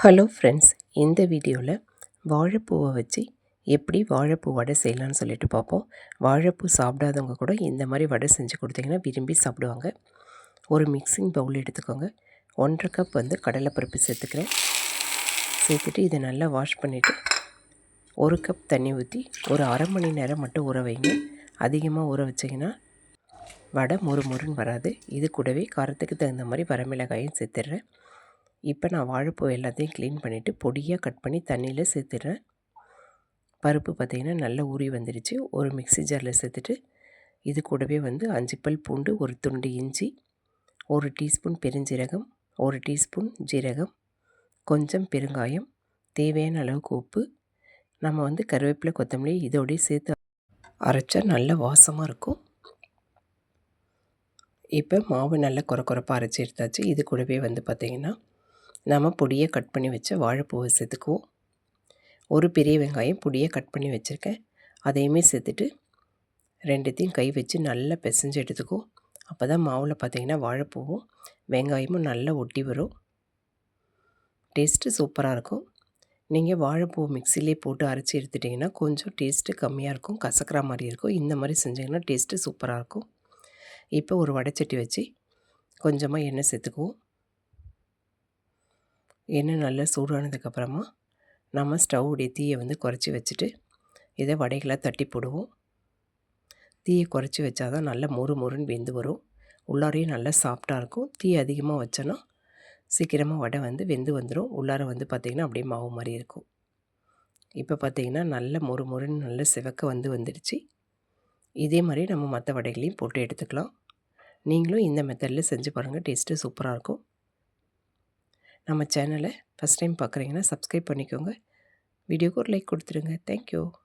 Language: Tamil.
ஹலோ ஃப்ரெண்ட்ஸ் இந்த வீடியோவில் வாழைப்பூவை வச்சு எப்படி வாழைப்பூ வடை செய்யலான்னு சொல்லிட்டு பார்ப்போம். வாழைப்பூ சாப்பிடாதவங்க கூட இந்த மாதிரி வடை செஞ்சு கொடுத்தீங்கன்னா விரும்பி சாப்பிடுவாங்க. ஒரு மிக்சிங் பவுல் எடுத்துக்கோங்க. ஒன்றரை கப் வந்து கடலைப்பருப்பு சேர்த்துக்கிறேன். சேர்த்துட்டு இதை நல்லா வாஷ் பண்ணிவிட்டு ஒரு கப் தண்ணி ஊற்றி ஒரு அரை மணி நேரம் மட்டும் ஊற வைங்க. அதிகமாக ஊற வச்சிங்கன்னா வடை மொறு மொறுன்னு வராது. இது கூடவே காரத்துக்கு தகுந்த மாதிரி வரமிளகாயும் சேர்த்துடுறேன். இப்போ நான் வாழைப்பூ எல்லாத்தையும் க்ளீன் பண்ணிவிட்டு பொடியாக கட் பண்ணி தண்ணியில் சேர்த்துடுறேன். பருப்பு பார்த்திங்கன்னா நல்லா ஊறி வந்துடுச்சு ஒரு மிக்சி ஜாரில் சேர்த்துட்டு இது கூடவே வந்து அஞ்சு பல் பூண்டு ஒரு துண்டு இஞ்சி ஒரு டீஸ்பூன் பெருஞ்சீரகம் ஒரு டீஸ்பூன் ஜீரகம் கொஞ்சம் பெருங்காயம் தேவையான அளவுக்கு உப்பு. நம்ம வந்து கருவேப்பிலை கொத்தமல்லி இதோடய சேர்த்து அரைச்சா நல்ல வாசமாக இருக்கும். இப்போ மாவு நல்லா குறை குறைப்பாக அரைச்சி எடுத்தாச்சு. இது கூடவே வந்து பார்த்திங்கன்னா நம்ம பொடியை கட் பண்ணி வச்ச வாழைப்பூவை சேர்த்துக்குவோம். ஒரு பெரிய வெங்காயம் பொடியை கட் பண்ணி வச்சுருக்கேன். அதையுமே சேர்த்துட்டு ரெண்டுத்தையும் கை வச்சு நல்லா பிசைஞ்சு எடுத்துக்குவோம் அப்போ தான் மாவில் பார்த்திங்கன்னா வாழைப்பூவும் வெங்காயமும் நல்லா ஒட்டி வரும். டேஸ்ட்டு சூப்பராக இருக்கும். நீங்கள் வாழைப்பூ மிக்சிலே போட்டு அரைச்சி எடுத்துட்டிங்கன்னா கொஞ்சம் டேஸ்ட்டு கம்மியாக இருக்கும். கசக்கிற மாதிரி இருக்கும். இந்த மாதிரி செஞ்சிங்கன்னா டேஸ்ட்டு சூப்பராக இருக்கும். இப்போ ஒரு வடைச்சட்டி வச்சு கொஞ்சமாக எண்ணெய் சேர்த்துக்குவோம். எண்ணெய் நல்லா சூடானதுக்கப்புறமா நம்ம ஸ்டவ்வுடைய தீயை வந்து குறைச்சி வச்சுட்டு இதை வடைகளாக தட்டி போடுவோம். தீயை குறைச்சி வச்சா தான் நல்லா மொறு மொறுன்னு வெந்து வரும். உள்ளாரையும் நல்லா சாஃப்டாக இருக்கும். தீ அதிகமாக வச்சோன்னா சீக்கிரமாக வடை வந்து வெந்து வந்துடும் உள்ளார வந்து பார்த்திங்கன்னா அப்படியே மாவு மாதிரி இருக்கும். இப்போ பார்த்திங்கன்னா நல்ல மொறு மொறுன்னு நல்ல சிவக்க வந்து வந்துடுச்சு. இதே மாதிரி நம்ம மற்ற வடைகளையும் போட்டு எடுத்துக்கலாம். நீங்களும் இந்த மெத்தடில் செஞ்சு பாருங்கள் டேஸ்ட்டு சூப்பராக இருக்கும். நம்ம சேனலை ஃபஸ்ட் டைம் பார்க்குறீங்கன்னா சப்ஸ்கிரைப் பண்ணிக்கோங்க. வீடியோக்கு ஒரு லைக் கொடுத்துருங்க. தேங்க்யூ